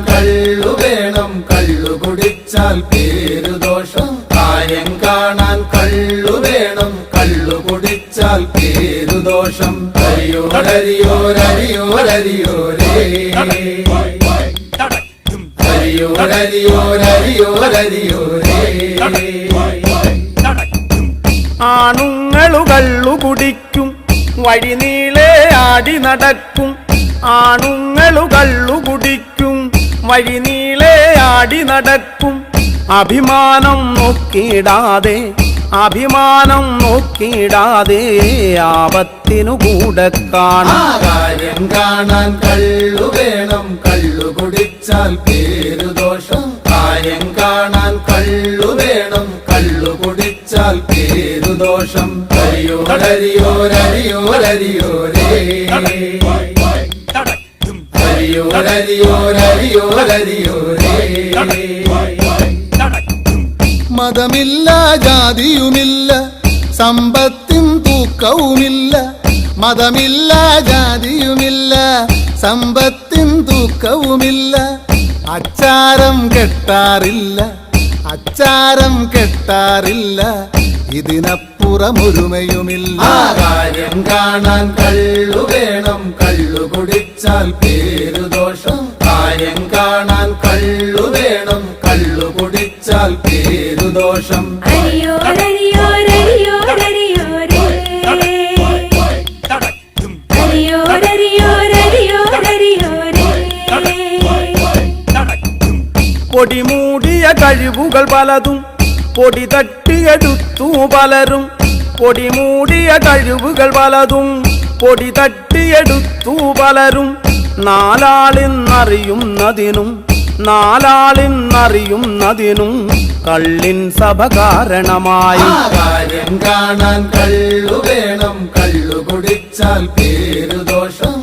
കള്ളു വേണം കള്ളു കുടിച്ചാൽ പേരുദോഷം കാര്യം കാണാൻ കള്ളു വേണം കള്ളു കുടിച്ചാൽ പേരുദോഷം അരിയോരരിയോരരിയോരരിയോരേ ആണുങ്ങളു കള്ളു കുടിക്കും വഴിനീളെ ആടി നടക്കും. ആണുങ്ങളു കള്ളു കുടിക്കും വഴിനീളെ ആടി നടക്കും. അഭിമാനം നോക്കിയിടാതെ അഭിമാനം നോക്കിയിടാതെ ആപത്തിനു കൂടെ കാണാൻ കാണാൻ കള്ളു വേണം കള്ളു പേരു ദോഷം. കാര്യം കാണാൻ കള്ളു വേണം. കള്ളു കുടിച്ചാൽ പേരുദോഷം ദോഷം. മതമില്ല ജാതിയുമില്ല സമ്പത്തിൻ തൂക്കവുമില്ല. മതമില്ല ജാതിയുമില്ല സമ്പത്തിൻ തൂക്കവുമില്ല. അച്ചാരം കെട്ടാറില്ല അച്ചാരം കെട്ടാറില്ല ഇതിനപ്പുറമൊരുമയുമില്ല. കാര്യം കാണാൻ കള്ളു വേണം കള്ളു കുടിച്ചാൽ പേരുദോഷം. കാര്യം കാണാൻ അരിയോരരിയോരരിയോരരിയോരേ. പൊടിമൂടിയ കഴിവുകൾ പലതും പൊടി തട്ടിയെടുത്തു പലരും. പൊടി മൂടിയ കഴിവുകൾ പലതും പൊടി തട്ടിയെടുത്തു പലരും. നാലാളിന്നറിയുന്നതിനും നാലാളിന്നറിയുന്നതിനും കള്ളിൻ സഭ കാരണമായി. കാര്യം കാണാൻ കള്ളു വേണം. കള്ളു കുടിച്ചാൽ പേരുദോഷം.